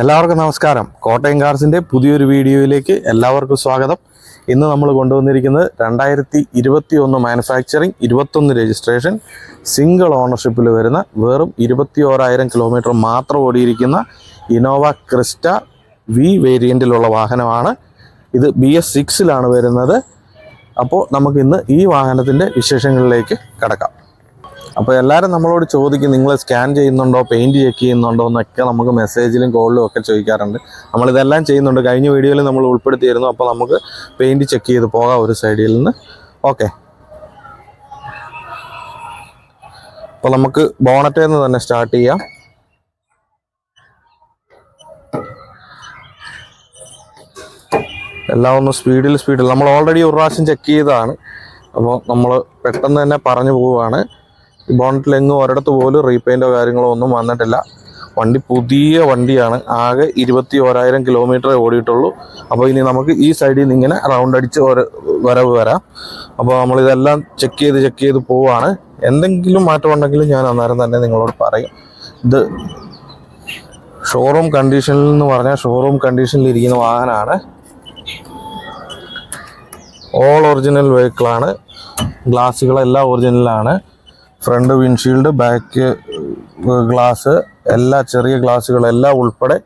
എല്ലാവർക്കും നമസ്കാരം. കോട്ടയം കാർസിന്റെ പുതിയൊരു വീഡിയോയിലേക്ക് എല്ലാവർക്കും സ്വാഗതം. ഇന്ന് നമ്മൾ കൊണ്ടുവന്നിരിക്കുന്നത് രണ്ടായിരത്തി ഇരുപത്തി ഒന്ന് മാനുഫാക്ചറിങ് ഇരുപത്തൊന്ന് രജിസ്ട്രേഷൻ സിംഗിൾ ഓണർഷിപ്പിൽ വരുന്ന വെറും ഇരുപത്തി ഓരായിരം കിലോമീറ്റർ മാത്രം ഓടിയിരിക്കുന്ന ഇനോവ ക്രിസ്റ്റ വി വേരിയന്റിലുള്ള വാഹനമാണ്. ഇത് ബി എസ് സിക്സിലാണ് വരുന്നത്. അപ്പോൾ നമുക്കിന്ന് ഈ വാഹനത്തിന്റെ വിശേഷങ്ങളിലേക്ക് കടക്കാം. അപ്പോൾ എല്ലാവരും നമ്മളോട് ചോദിക്കും നിങ്ങൾ സ്കാൻ ചെയ്യുന്നുണ്ടോ പെയിന്റ് ചെക്ക് ചെയ്യുന്നുണ്ടോ? എന്നൊക്കെ നമുക്ക് മെസ്സേജിലും കോളിലും ഒക്കെ ചോദിക്കാറുണ്ട്. നമ്മളിതെല്ലാം ചെയ്യുന്നുണ്ട്. കഴിഞ്ഞ വീഡിയോയിൽ നമ്മൾ ഉൾപ്പെടുത്തിയിരുന്നു. അപ്പോൾ നമുക്ക് പെയിന്റ് ചെക്ക് ചെയ്ത് പോകാം ഒരു സൈഡിൽ നിന്ന്. ഓക്കെ അപ്പോൾ നമുക്ക് ബോണറ്റിൽ നിന്ന് തന്നെ സ്റ്റാർട്ട് ചെയ്യാം. എല്ലാം ഒന്ന് സ്പീഡിൽ സ്പീഡിൽ നമ്മൾ ഓൾറെഡി ഒരു പ്രാവശ്യം ചെക്ക് ചെയ്തതാണ്. അപ്പോൾ നമ്മൾ പെട്ടെന്ന് തന്നെ പറഞ്ഞു പോവുകയാണ്. എങ്ങും ഒരിടത്ത് പോലും റീപെയിന്റോ കാര്യങ്ങളോ ഒന്നും വന്നിട്ടില്ല. വണ്ടി പുതിയ വണ്ടിയാണ്. ആകെ ഇരുപത്തി ഓരായിരം കിലോമീറ്ററേ ഓടിയിട്ടുള്ളൂ. അപ്പോൾ ഇനി നമുക്ക് ഈ സൈഡിൽ നിന്ന് ഇങ്ങനെ റൗണ്ട് അടിച്ച് വരവ് വരാം. അപ്പോൾ നമ്മളിതെല്ലാം ചെക്ക് ചെയ്ത് ചെക്ക് ചെയ്ത് പോവാണ്. എന്തെങ്കിലും മാറ്റം ഉണ്ടെങ്കിലും ഞാൻ അന്നേരം തന്നെ നിങ്ങളോട് പറയും. ഇത് ഷോറൂം കണ്ടീഷനിൽ എന്ന് പറഞ്ഞാൽ ഷോറൂം കണ്ടീഷനിൽ ഇരിക്കുന്ന വാഹനമാണ്. ഓൾ ഒറിജിനൽ വെഹിക്കിളാണ് ഗ്ലാസ്സുകളെല്ലാം ഒറിജിനലാണ് ഫ്രണ്ട് വിൻഷീൽഡ് ബാക്ക് ഗ്ലാസ് എല്ലാ ചെറിയ ഗ്ലാസ്സുകളെല്ലാം ഉൾപ്പെടെ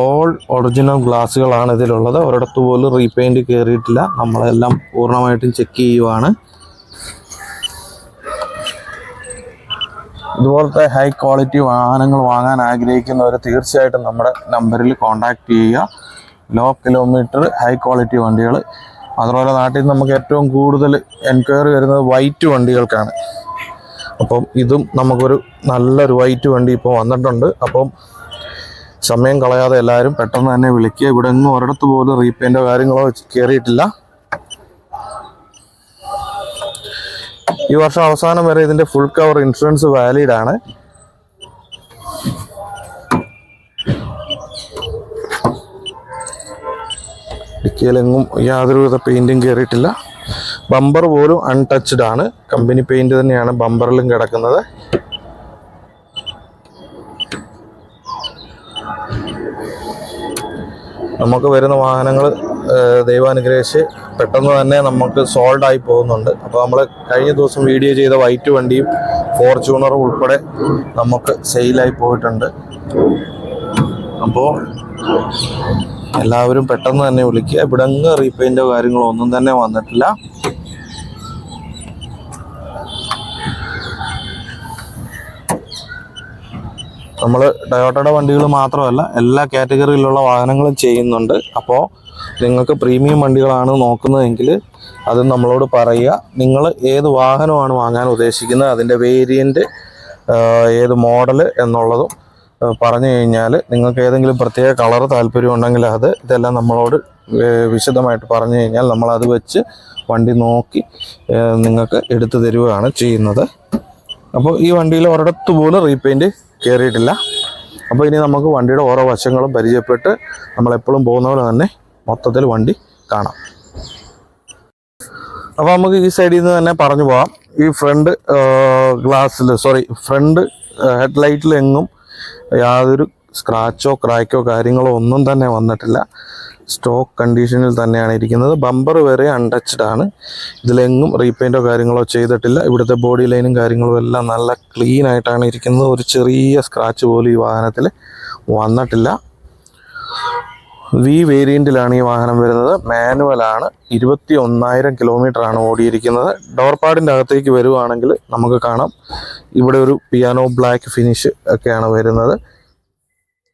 ഓൾ ഒറിജിനൽ ഗ്ലാസ്സുകളാണ് ഇതിലുള്ളത്. ഒരിടത്ത് പോലും റീപെയിന്റ് കയറിയിട്ടില്ല നമ്മളെല്ലാം പൂർണമായിട്ടും ചെക്ക് ചെയ്യുവാണ്. ഇതുപോലത്തെ ഹൈ ക്വാളിറ്റി വാഹനങ്ങൾ വാങ്ങാൻ ആഗ്രഹിക്കുന്നവർ തീർച്ചയായിട്ടും നമ്മുടെ നമ്പറിൽ കോൺടാക്റ്റ് ചെയ്യുക. ലോ കിലോമീറ്റർ ഹൈ ക്വാളിറ്റി വണ്ടികൾ. അതുപോലെ നാട്ടിൽ നമുക്ക് ഏറ്റവും കൂടുതൽ എൻക്വയറി വരുന്നത് വൈറ്റ് വണ്ടികൾക്കാണ്. അപ്പം ഇതും നമുക്കൊരു നല്ലൊരു വൈറ്റ് വണ്ടി ഇപ്പോൾ വന്നിട്ടുണ്ട്. അപ്പം സമയം കളയാതെ എല്ലാവരും പെട്ടെന്ന് തന്നെ വിളിക്കുക. ഇവിടെ ഒന്നും ഒരിടത്ത് പോലും റീപെയിന്റോ കാര്യങ്ങളോ കയറിയിട്ടില്ല ഈ വർഷം അവസാനം വരെ ഇതിന്റെ ഫുൾ കവർ ഇൻഷുറൻസ് വാലിഡ് ആണ്. ഡിക്കിയിലെങ്ങും യാതൊരുവിധ പെയിന്റും കയറിയിട്ടില്ല ബമ്പർ പോലും അൺടച്ച്ഡ് ആണ്. കമ്പനി പെയിന്റ് തന്നെയാണ് ബമ്പറിലും കിടക്കുന്നത്. നമുക്ക് വരുന്ന വാഹനങ്ങൾ ദൈവാനുഗ്രഹിച്ച് പെട്ടെന്ന് തന്നെ നമുക്ക് സോൾഡ് ആയി പോകുന്നുണ്ട്. അപ്പോൾ നമ്മൾ കഴിഞ്ഞ ദിവസം വീഡിയോ ചെയ്ത വൈറ്റ് വണ്ടിയും ഫോർച്യൂണറും ഉൾപ്പെടെ നമുക്ക് സെയിലായി പോയിട്ടുണ്ട്. അപ്പോൾ എല്ലാവരും പെട്ടെന്ന് തന്നെ വിളിക്കുക. ഇവിടെ അങ്ങ് റീപെയിന്റോ കാര്യങ്ങളോ ഒന്നും തന്നെ വന്നിട്ടില്ല. നമ്മൾ ടയോട്ടയുടെ വണ്ടികൾ മാത്രമല്ല എല്ലാ കാറ്റഗറിയിലുള്ള വാഹനങ്ങളും ചെയ്യുന്നുണ്ട്. അപ്പോൾ നിങ്ങൾക്ക് പ്രീമിയം വണ്ടികളാണ് നോക്കുന്നതെങ്കിൽ അത് നമ്മളോട് പറയുക. നിങ്ങൾ ഏത് വാഹനമാണ് വാങ്ങാൻ ഉദ്ദേശിക്കുന്നത് അതിന്റെ വേരിയന്റ് ഏത് മോഡൽ എന്നുള്ളതും പറഞ്ഞു കഴിഞ്ഞാൽ നിങ്ങൾക്ക് ഏതെങ്കിലും പ്രത്യേക കളർ താല്പര്യം ഉണ്ടെങ്കിൽ അത് ഇതെല്ലാം നമ്മളോട് വിശദമായിട്ട് പറഞ്ഞു കഴിഞ്ഞാൽ നമ്മളത് വെച്ച് വണ്ടി നോക്കി നിങ്ങൾക്ക് എടുത്തു തരികയാണ് ചെയ്യുന്നത്. അപ്പോൾ ഈ വണ്ടിയിൽ ഒരിടത്ത് പോലും റീപെയിന്റ് കയറിയിട്ടില്ല. അപ്പോൾ ഇനി നമുക്ക് വണ്ടിയുടെ ഓരോ വശങ്ങളും പരിചയപ്പെട്ട് നമ്മളെപ്പോഴും പോകുന്ന പോലെ തന്നെ മൊത്തത്തിൽ വണ്ടി കാണാം. അപ്പോൾ നമുക്ക് ഈ സൈഡിൽ നിന്ന് തന്നെ പറഞ്ഞു പോകാം ഈ ഫ്രണ്ട് ഗ്ലാസ്സിൽ സോറി ഫ്രണ്ട് ഹെഡ് എങ്ങും യാതൊരു സ്ക്രാച്ചോ ക്രാക്കോ കാര്യങ്ങളോ ഒന്നും തന്നെ വന്നിട്ടില്ല. സ്റ്റോക്ക് കണ്ടീഷനിൽ തന്നെയാണ് ഇരിക്കുന്നത്. ബമ്പർ വരെ അൺടച്ച്ഡ് ആണ്. ഇതിലെങ്ങും റീപെയിന്റോ കാര്യങ്ങളോ ചെയ്തിട്ടില്ല. ഇവിടുത്തെ ബോഡി ലൈനും കാര്യങ്ങളും എല്ലാം നല്ല ക്ലീൻ ആയിട്ടാണ് ഇരിക്കുന്നത്. ഒരു ചെറിയ സ്ക്രാച്ച് പോലും ഈ വാഹനത്തിൽ വന്നിട്ടില്ല. വി വേരിയന്റിലാണ് ഈ വാഹനം വരുന്നത്. മാനുവലാണ് ഇരുപത്തി ഒന്നായിരം ആണ് ഓടിയിരിക്കുന്നത്. ഡോർ പാഡിന്റെ അകത്തേക്ക് വരുവാണെങ്കിൽ നമുക്ക് കാണാം. ഇവിടെ ഒരു പിയാനോ ബ്ലാക്ക് ഫിനിഷ് ഒക്കെയാണ് വരുന്നത്.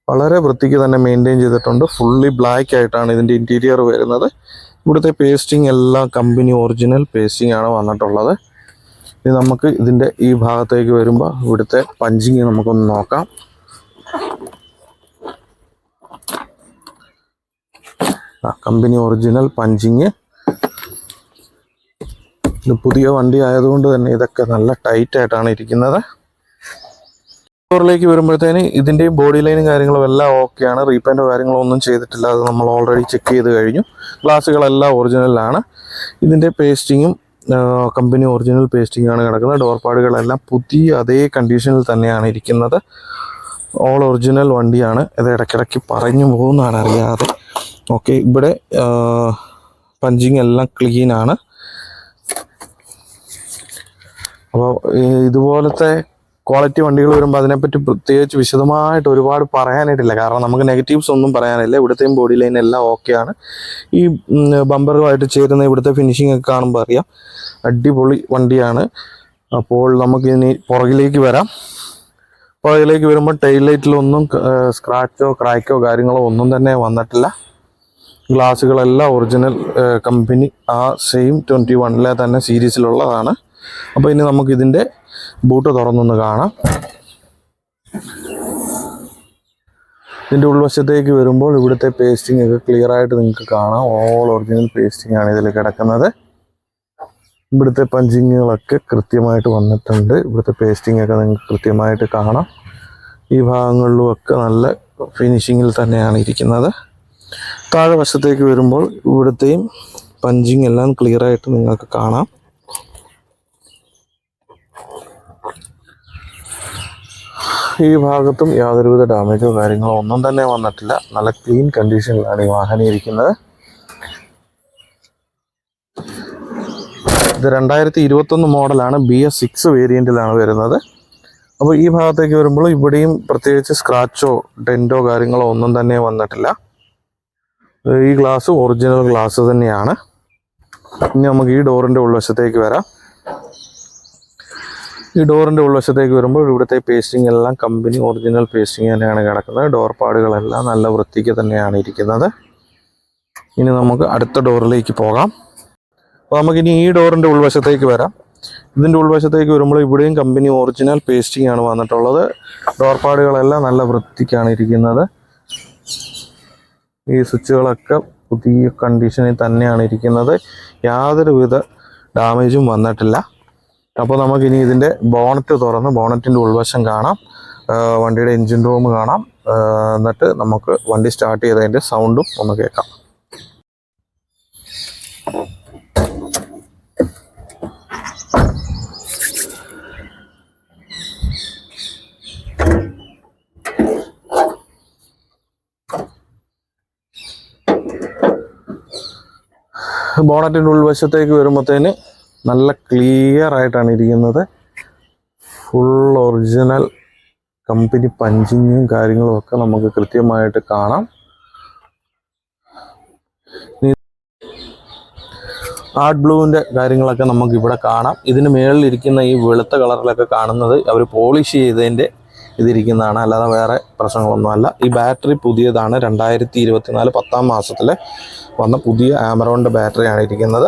വളരെ വൃത്തിക്ക് തന്നെ മെയിന്റെയിൻ ചെയ്തിട്ടുണ്ട്. ഫുള്ളി ബ്ലാക്ക് ആയിട്ടാണ് ഇതിന്റെ ഇന്റീരിയർ വരുന്നത്. ഇവിടുത്തെ പേസ്റ്റിംഗ് എല്ലാം കമ്പനി ഒറിജിനൽ പേസ്റ്റിംഗ് ആണ് വന്നിട്ടുള്ളത്. ഇനി നമുക്ക് ഇതിന്റെ ഈ ഭാഗത്തേക്ക് വരുമ്പോൾ ഇവിടുത്തെ പഞ്ചിങ് നമുക്കൊന്ന് നോക്കാം. കമ്പനി ഒറിജിനൽ പഞ്ചിങ് ഇത് പുതിയ വണ്ടി ആയതുകൊണ്ട് തന്നെ ഇതൊക്കെ നല്ല ടൈറ്റായിട്ടാണ് ഇരിക്കുന്നത്. ലേക്ക് വരുമ്പോഴത്തേന് ഇതിന്റെയും ബോഡി ലൈനും കാര്യങ്ങളും എല്ലാം ഓക്കെയാണ് റീപെയിന്റോ കാര്യങ്ങളോ ഒന്നും ചെയ്തിട്ടില്ല അത് നമ്മൾ ഓൾറെഡി ചെക്ക് ചെയ്ത് കഴിഞ്ഞു ഗ്ലാസ്സുകളെല്ലാം ഒറിജിനലാണ് ഇതിന്റെ പേസ്റ്റിങ്ങും കമ്പനി ഒറിജിനൽ പേസ്റ്റിംഗ് ആണ് കിടക്കുന്നത് ഡോർ പാടുകളെല്ലാം പുതിയ അതേ കണ്ടീഷനിൽ തന്നെയാണ് ഇരിക്കുന്നത് ഓൾ ഒറിജിനൽ വണ്ടിയാണ് ഇത് ഇടയ്ക്കിടയ്ക്ക് പറഞ്ഞു പോകുന്നതാണ് അറിയാതെ ഓക്കെ ഇവിടെ പഞ്ചിങ് എല്ലാം ക്ലീനാണ് അപ്പോൾ ഇതുപോലത്തെ ക്വാളിറ്റി വണ്ടികൾ വരുമ്പോൾ അതിനെപ്പറ്റി പ്രത്യേകിച്ച് വിശദമായിട്ട് ഒരുപാട് പറയാനായിട്ടില്ല. കാരണം നമുക്ക് നെഗറ്റീവ്സ് ഒന്നും പറയാനില്ല. ഇവിടുത്തെയും ബോഡി ലൈൻ എല്ലാം ഓക്കെയാണ് ഈ ബമ്പറുമായിട്ട് ചേരുന്ന ഇവിടുത്തെ ഫിനിഷിംഗ് ഒക്കെ കാണുമ്പോൾ അറിയാം. അടിപൊളി വണ്ടിയാണ്. അപ്പോൾ നമുക്ക് ഇനി പുറകിലേക്ക് വരാം. പുറകിലേക്ക് വരുമ്പോൾ ടൈൽ ലൈറ്റിലൊന്നും സ്ക്രാച്ചോ ക്രാക്കോ കാര്യങ്ങളോ ഒന്നും തന്നെ വന്നിട്ടില്ല. ഗ്ലാസ്സുകളെല്ലാം ഒറിജിനൽ കമ്പനി ആ സെയിം ട്വന്റി വണ്ണിലെ തന്നെ സീരീസിലുള്ളതാണ് അപ്പോൾ ഇനി നമുക്ക് ഇതിന്റെ ബൂട്ട് തുറന്നൊന്ന് കാണാം. ഇതിന്റെ ഉൾവശത്തേക്ക് വരുമ്പോൾ ഇവിടുത്തെ പേസ്റ്റിംഗ് ഒക്കെ ക്ലിയർ ആയിട്ട് നിങ്ങൾക്ക് കാണാം. ഓൾ ഒറിജിനൽ പേസ്റ്റിംഗ് ആണ് ഇതിൽ കിടക്കുന്നത്. ഇവിടുത്തെ പഞ്ചിങ്ങുകളൊക്കെ കൃത്യമായിട്ട് വന്നിട്ടുണ്ട്. ഇവിടുത്തെ പേസ്റ്റിംഗ് ഒക്കെ നിങ്ങൾക്ക് കൃത്യമായിട്ട് കാണാം. ഈ ഭാഗങ്ങളിലും ഒക്കെ നല്ല ഫിനിഷിങ്ങിൽ തന്നെയാണ് ഇരിക്കുന്നത്. താഴെ വശത്തേക്ക് വരുമ്പോൾ ഇവിടുത്തെയും പഞ്ചിങ് എല്ലാം ക്ലിയറായിട്ട് നിങ്ങൾക്ക് കാണാം. ഈ ഭാഗത്തും യാതൊരുവിധ ഡാമേജോ കാര്യങ്ങളോ ഒന്നും തന്നെ വന്നിട്ടില്ല. നല്ല ക്ലീൻ കണ്ടീഷനിലാണ് ഈ വാഹനം ഇരിക്കുന്നത്. ഇത് രണ്ടായിരത്തി ഇരുപത്തൊന്ന് മോഡലാണ് ബി എസ് സിക്സ് വേരിയന്റിലാണ് വരുന്നത്. അപ്പോൾ ഈ ഭാഗത്തേക്ക് വരുമ്പോൾ ഇവിടെയും പ്രത്യേകിച്ച് സ്ക്രാച്ചോ ഡെന്റോ കാര്യങ്ങളോ ഒന്നും തന്നെ വന്നിട്ടില്ല. ഈ ഗ്ലാസ് ഒറിജിനൽ ഗ്ലാസ് തന്നെയാണ്. ഇനി നമുക്ക് ഈ ഡോറിന്റെ ഉൾവശത്തേക്ക് വരാം. ഈ ഡോറിന്റെ ഉൾവശത്തേക്ക് വരുമ്പോൾ ഇവിടുത്തെ പേസ്റ്റിംഗ് എല്ലാം കമ്പനി ഒറിജിനൽ പേസ്റ്റിംഗ് തന്നെയാണ് കിടക്കുന്നത്. ഡോർ പാടുകളെല്ലാം നല്ല വൃത്തിക്ക് തന്നെയാണ് ഇരിക്കുന്നത്. ഇനി നമുക്ക് അടുത്ത ഡോറിലേക്ക് പോകാം. അപ്പോൾ നമുക്കിനി ഈ ഡോറിന്റെ ഉൾവശത്തേക്ക് വരാം. ഇതിന്റെ ഉൾവശത്തേക്ക് വരുമ്പോൾ ഇവിടെയും കമ്പനി ഒറിജിനൽ പേസ്റ്റിംഗ് ആണ് വന്നിട്ടുള്ളത്. ഡോർ പാടുകളെല്ലാം നല്ല വൃത്തിക്കാണ് ഇരിക്കുന്നത്. ഈ സ്വിച്ചുകളൊക്കെ പുതിയ കണ്ടീഷനിൽ തന്നെയാണ് ഇരിക്കുന്നത്. യാതൊരുവിധ ഡാമേജും വന്നിട്ടില്ല. അപ്പോൾ നമുക്ക് ഇനി ഇതിന്റെ ബോണറ്റ് തുറന്ന് ബോണറ്റിന്റെ ഉൾവശം കാണാം. വണ്ടിയുടെ എൻജിൻ റൂം കാണാം. എന്നിട്ട് നമുക്ക് വണ്ടി സ്റ്റാർട്ട് ചെയ്തതിന്റെ സൗണ്ടും ഒന്ന് കേൾക്കാം. ബോണറ്റിന്റെ ഉൾവശത്തേക്ക് വരുമ്പോഴത്തേന് നല്ല ക്ലിയർ ആയിട്ടാണ് ഇരിക്കുന്നത്. ഫുൾ ഒറിജിനൽ കമ്പനി പഞ്ചിങ്ങും കാര്യങ്ങളും ഒക്കെ നമുക്ക് കൃത്യമായിട്ട് കാണാം. ആർട്ട് ബ്ലൂവിന്റെ കാര്യങ്ങളൊക്കെ നമുക്കിവിടെ കാണാം. ഇതിന് മുകളിൽ ഇരിക്കുന്ന ഈ വെളുത്ത കളറിലൊക്കെ കാണുന്നത് അവർ പോളിഷ് ചെയ്തതിന്റെ ഇതിരിക്കുന്നതാണ്. അല്ലാതെ വേറെ പ്രശ്നങ്ങളൊന്നുമല്ല. ഈ ബാറ്ററി പുതിയതാണ്. രണ്ടായിരത്തി ഇരുപത്തിനാല് പത്താം മാസത്തിൽ വന്ന പുതിയ ആമറോണിന്റെ ബാറ്ററിയാണ് ഇരിക്കുന്നത്.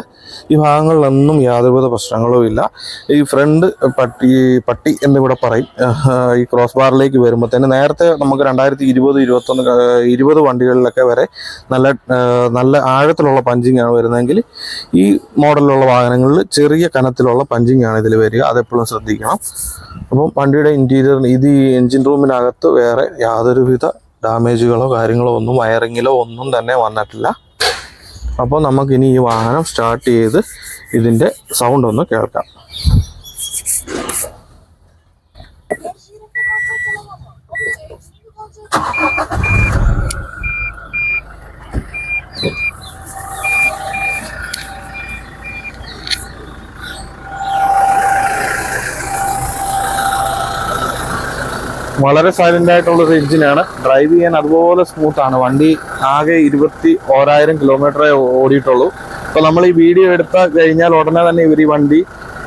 ഈ ഭാഗങ്ങളിലൊന്നും യാതൊരുവിധ പ്രശ്നങ്ങളും ഇല്ല. ഈ ഫ്രണ്ട് പട്ടി പട്ടി എന്നിവിടെ പറയും. ഈ ക്രോസ് ബാറിലേക്ക് വരുമ്പോൾ തന്നെ നേരത്തെ നമുക്ക് രണ്ടായിരത്തി ഇരുപത് ഇരുപത്തൊന്ന് ഇരുപത് വണ്ടികളിലൊക്കെ വരെ നല്ല നല്ല ആഴത്തിലുള്ള പഞ്ചിങ് ആണ് വരുന്നതെങ്കിൽ ഈ മോഡലിലുള്ള വാഹനങ്ങളിൽ ചെറിയ കനത്തിലുള്ള പഞ്ചിങ് ആണ് ഇതിൽ വരിക. അതെപ്പോഴും ശ്രദ്ധിക്കണം. അപ്പം വണ്ടിയുടെ ഇന്റീരിയർ ഇത് എൻജിൻ റൂമിനകത്ത് വേറെ യാതൊരുവിധ ഡാമേജുകളോ കാര്യങ്ങളോ ഒന്നും വയറിങ്ങിലോ ഒന്നും തന്നെ വന്നിട്ടില്ല. അപ്പോൾ നമുക്കിനി ഈ വാഹനം സ്റ്റാർട്ട് ചെയ്ത് ഇതിന്റെ സൗണ്ട് ഒന്ന് കേൾക്കാം. വളരെ സൈലന്റ് ആയിട്ടുള്ള ഒരു എഞ്ചിനാണ് ഡ്രൈവ് ചെയ്യാൻ അതുപോലെ സ്മൂത്ത് ആണ്. വണ്ടി ആകെ ഇരുപത്തി ഓരായിരം കിലോമീറ്ററേ ഓടിയിട്ടുള്ളൂ. അപ്പോൾ നമ്മൾ ഈ വീഡിയോ എടുത്ത കഴിഞ്ഞാൽ ഉടനെ തന്നെ ഇവർ ഈ വണ്ടി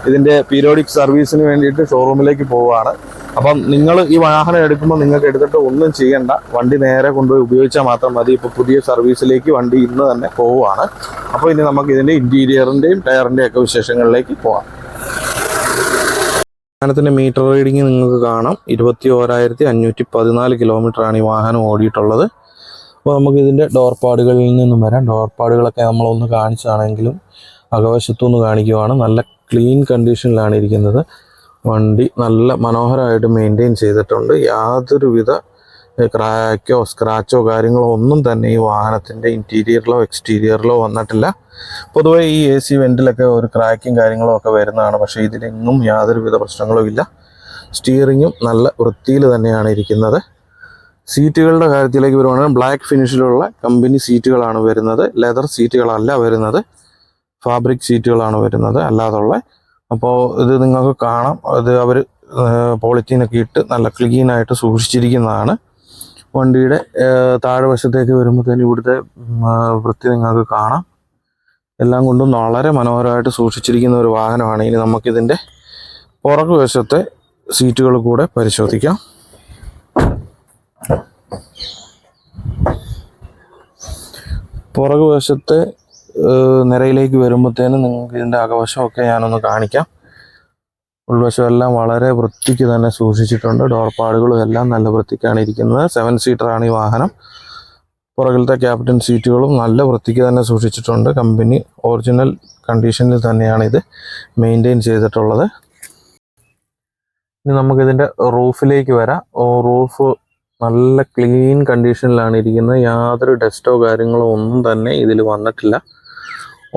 ഇതിന്റെ പീരിയോഡിക് സർവീസിന് വേണ്ടിയിട്ട് ഷോറൂമിലേക്ക് പോവുകയാണ്. അപ്പം നിങ്ങൾ ഈ വാഹനം എടുക്കുമ്പോൾ നിങ്ങൾക്ക് എടുത്തിട്ട് ഒന്നും ചെയ്യണ്ട. വണ്ടി നേരെ കൊണ്ടുപോയി ഉപയോഗിച്ചാൽ മാത്രം മതി. ഇപ്പോൾ പുതിയ സർവീസിലേക്ക് വണ്ടി ഇന്ന് തന്നെ പോവുകയാണ്. അപ്പോൾ ഇനി നമുക്ക് ഇതിന്റെ ഇന്റീരിയറിന്റെയും ടയറിന്റെയും ഒക്കെ വിശേഷങ്ങളിലേക്ക് പോവാം വാഹനത്തിന്റെ മീറ്റർ റീഡിംഗ് നിങ്ങൾക്ക് കാണാം. ഇരുപത്തി ഓരായിരത്തി അഞ്ഞൂറ്റി പതിനാല് കിലോമീറ്റർ ആണ് ഈ വാഹനം ഓടിയിട്ടുള്ളത്. അപ്പോൾ നമുക്ക് ഇതിന്റെ ഡോർ പാടുകളിൽ നിന്നും വരാം. ഡോർ പാടുകളൊക്കെ നമ്മളൊന്ന് കാണിച്ചാണെങ്കിലും അകവശത്തുനിന്ന് കാണിക്കുവാണ്. നല്ല ക്ലീൻ കണ്ടീഷനിലാണ് ഇരിക്കുന്നത്. വണ്ടി നല്ല മനോഹരമായിട്ട് മെയിന്റെയിൻ ചെയ്തിട്ടുണ്ട്. യാതൊരുവിധ ക്രാക്കോ സ്ക്രാച്ചോ കാര്യങ്ങളോ ഒന്നും തന്നെ ഈ വാഹനത്തിന്റെ ഇന്റീരിയറിലോ എക്സ്റ്റീരിയറിലോ വന്നിട്ടില്ല. പൊതുവേ ഈ എ സി വെന്റിലൊക്കെ ഒരു ക്രാക്കും കാര്യങ്ങളോ ഒക്കെ വരുന്നതാണ്. പക്ഷേ ഇതിലെങ്ങും യാതൊരുവിധ പ്രശ്നങ്ങളും ഇല്ല. സ്റ്റിയറിങ്ങും നല്ല വൃത്തിയിൽ തന്നെയാണ് ഇരിക്കുന്നത്. സീറ്റുകളുടെ കാര്യത്തിലേക്ക് വരുവാണെങ്കിൽ ബ്ലാക്ക് ഫിനിഷിലുള്ള കമ്പനി സീറ്റുകളാണ് വരുന്നത്. ലെതർ സീറ്റുകളല്ല വരുന്നത്. ഫാബ്രിക് സീറ്റുകളാണ് വരുന്നത്. അല്ലാതുള്ള അപ്പോൾ ഇത് നിങ്ങൾക്ക് കാണാം. അത് അവർ പോളിത്തീനൊക്കെ ഇട്ട് നല്ല ക്ലീനായിട്ട് സൂക്ഷിച്ചിരിക്കുന്നതാണ്. വണ്ടിയുടെ താഴ്വശത്തേക്ക് താഴെ വശത്തേക്ക് വരുമ്പോഴത്തേനും ഇവിടുത്തെ വൃത്തി നിങ്ങൾക്ക് കാണാം. എല്ലാം കൊണ്ടും വളരെ മനോഹരമായിട്ട് സൂക്ഷിച്ചിരിക്കുന്ന ഒരു വാഹനമാണ്. ഇനി നമുക്കിതിന്റെ പുറകു വശത്തെ സീറ്റുകൾ കൂടെ പരിശോധിക്കാം. പുറകു വശത്തെ നിരയിലേക്ക് വരുമ്പോഴത്തേനും നിങ്ങൾക്ക് ഇതിന്റെ അകവശമൊക്കെ ഞാനൊന്ന് കാണിക്കാം. ഉൾവശം എല്ലാം വളരെ വൃത്തിക്ക് തന്നെ സൂക്ഷിച്ചിട്ടുണ്ട്. ഡോർപാടുകളും എല്ലാം നല്ല വൃത്തിക്കാണ് ഇരിക്കുന്നത്. സെവൻ സീറ്ററാണ് ഈ വാഹനം. പുറകിലത്തെ ക്യാപ്റ്റൻ സീറ്റുകളും നല്ല വൃത്തിക്ക് തന്നെ സൂക്ഷിച്ചിട്ടുണ്ട്. കമ്പനി ഒറിജിനൽ കണ്ടീഷനിൽ തന്നെയാണ് ഇത് മെയിന്റെയിൻ ചെയ്തിട്ടുള്ളത്. ഇനി നമുക്കിതിന്റെ റൂഫിലേക്ക് വരാം. റൂഫ് നല്ല ക്ലീൻ കണ്ടീഷനിലാണ് ഇരിക്കുന്നത്. യാതൊരു ഡസ്റ്റോ കാര്യങ്ങളോ ഒന്നും തന്നെ ഇതിൽ വന്നിട്ടില്ല.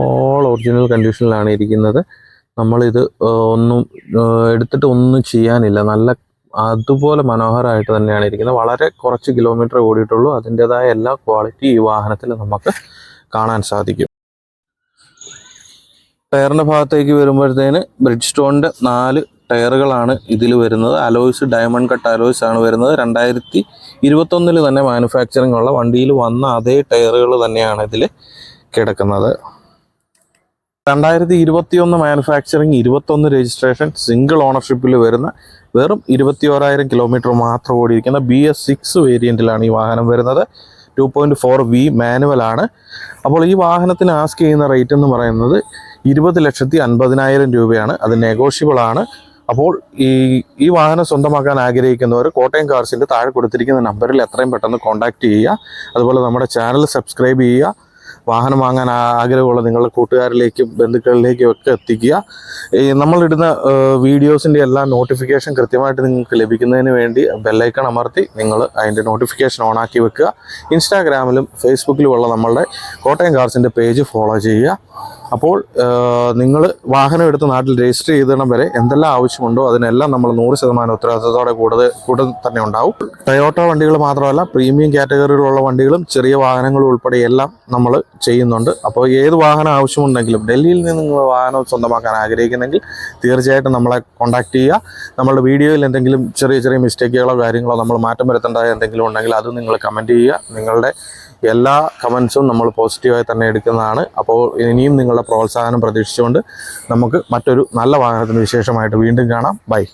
ഓൾ ഒറിജിനൽ കണ്ടീഷനിലാണ് ഇരിക്കുന്നത്. നമ്മളിത് ഒന്നും എടുത്തിട്ട് ഒന്നും ചെയ്യാനില്ല. നല്ല അതുപോലെ മനോഹരമായിട്ട് തന്നെയാണ് ഇരിക്കുന്നത്. വളരെ കുറച്ച് കിലോമീറ്റർ ഓടിയിട്ടുള്ളൂ അതിന്റെതായ എല്ലാ ക്വാളിറ്റി ഈ വാഹനത്തിൽ നമുക്ക് കാണാൻ സാധിക്കും. ടയറിന്റെ ഭാഗത്തേക്ക് വരുമ്പോഴത്തേന് ബ്രിഡ്ജ് സ്റ്റോണിന്റെ നാല് ടയറുകളാണ് ഇതിൽ വരുന്നത്. അലോയ്സ് ഡയമണ്ട് കട്ട് അലോയ്സ് ആണ് വരുന്നത്. രണ്ടായിരത്തി ഇരുപത്തൊന്നിൽ തന്നെ മാനുഫാക്ചറിംഗ് ഉള്ള വണ്ടിയിൽ വന്ന അതേ ടയറുകൾ തന്നെയാണ് ഇതിൽ കിടക്കുന്നത്. രണ്ടായിരത്തി ഇരുപത്തിയൊന്ന് മാനുഫാക്ചറിങ് ഇരുപത്തൊന്ന് രജിസ്ട്രേഷൻ സിംഗിൾ ഓണർഷിപ്പിൽ വരുന്ന വെറും ഇരുപത്തി ഓരായിരം കിലോമീറ്റർ മാത്രം ഓടിയിരിക്കുന്ന ബി എസ് സിക്സ് വേരിയന്റിലാണ് ഈ വാഹനം വരുന്നത്. ടു പോയിന്റ് ഫോർ വി മാനുവലാണ് അപ്പോൾ ഈ വാഹനത്തിന് ആസ്ക് ചെയ്യുന്ന റേറ്റ് എന്ന് പറയുന്നത് ഇരുപത് ലക്ഷത്തി അൻപതിനായിരം രൂപയാണ്. അത് നെഗോഷ്യബിൾ ആണ്. അപ്പോൾ ഈ ഈ വാഹനം സ്വന്തമാക്കാൻ ആഗ്രഹിക്കുന്നവർ കോട്ടയം കാർസിന്റെ താഴെ കൊടുത്തിരിക്കുന്ന നമ്പറിൽ എത്രയും പെട്ടെന്ന് കോൺടാക്റ്റ് ചെയ്യുക. അതുപോലെ നമ്മുടെ ചാനൽ സബ്സ്ക്രൈബ് ചെയ്യുക. വാഹനം വാങ്ങാൻ ആഗ്രഹമുള്ള നിങ്ങളുടെ കൂട്ടുകാരിലേക്കും ബന്ധുക്കളിലേക്കും ഒക്കെ എത്തിക്കുക. നമ്മളിടുന്ന വീഡിയോസിന്റെ എല്ലാ നോട്ടിഫിക്കേഷൻ കൃത്യമായിട്ട് നിങ്ങൾക്ക് ലഭിക്കുന്നതിന് വേണ്ടി ബെല്ലൈക്കൺ അമർത്തി നിങ്ങൾ അതിന്റെ നോട്ടിഫിക്കേഷൻ ഓണാക്കി വെക്കുക. ഇൻസ്റ്റാഗ്രാമിലും ഫേസ്ബുക്കിലുമുള്ള നമ്മളുടെ കോട്ടയം കാർസിന്റെ പേജ് ഫോളോ ചെയ്യുക. അപ്പോൾ നിങ്ങൾ വാഹനം എടുത്ത് നാട്ടിൽ രജിസ്റ്റർ ചെയ്തിടം വരെ എന്തെല്ലാം ആവശ്യമുണ്ടോ അതിനെല്ലാം നമ്മൾ നൂറ് ശതമാനം ഉത്തരവാദിത്തത്തോടെ കൂടുതൽ കൂടുതൽ തന്നെ ഉണ്ടാവും. ടയോട്ട വണ്ടികൾ മാത്രമല്ല പ്രീമിയം കാറ്റഗറിയിലുള്ള വണ്ടികളും ചെറിയ വാഹനങ്ങളും ഉൾപ്പെടെ എല്ലാം നമ്മൾ ചെയ്യുന്നുണ്ട്. അപ്പോൾ ഏത് വാഹനം ആവശ്യമുണ്ടെങ്കിലും ഡൽഹിയിൽ നിന്ന് നിങ്ങൾ വാഹനം സ്വന്തമാക്കാൻ ആഗ്രഹിക്കുന്നെങ്കിൽ തീർച്ചയായിട്ടും നമ്മളെ കോൺടാക്ട് ചെയ്യുക. നമ്മളുടെ വീഡിയോയിൽ എന്തെങ്കിലും ചെറിയ ചെറിയ മിസ്റ്റേക്കുകളോ കാര്യങ്ങളോ നമ്മൾ മാറ്റം വരുത്തേണ്ടതായ എന്തെങ്കിലും ഉണ്ടെങ്കിൽ അത് നിങ്ങൾ കമന്റ് ചെയ്യുക. നിങ്ങളുടെ എല്ലാ കമൻസും നമ്മൾ പോസിറ്റീവായി തന്നെ എടുക്കുന്നതാണ്. അപ്പോൾ ഇനിയും നിങ്ങളുടെ പ്രോത്സാഹനം പ്രതീക്ഷിച്ചുകൊണ്ട് നമുക്ക് മറ്റൊരു നല്ല വാഹനത്തിന് വിശേഷമായിട്ട് വീണ്ടും കാണാം. ബൈ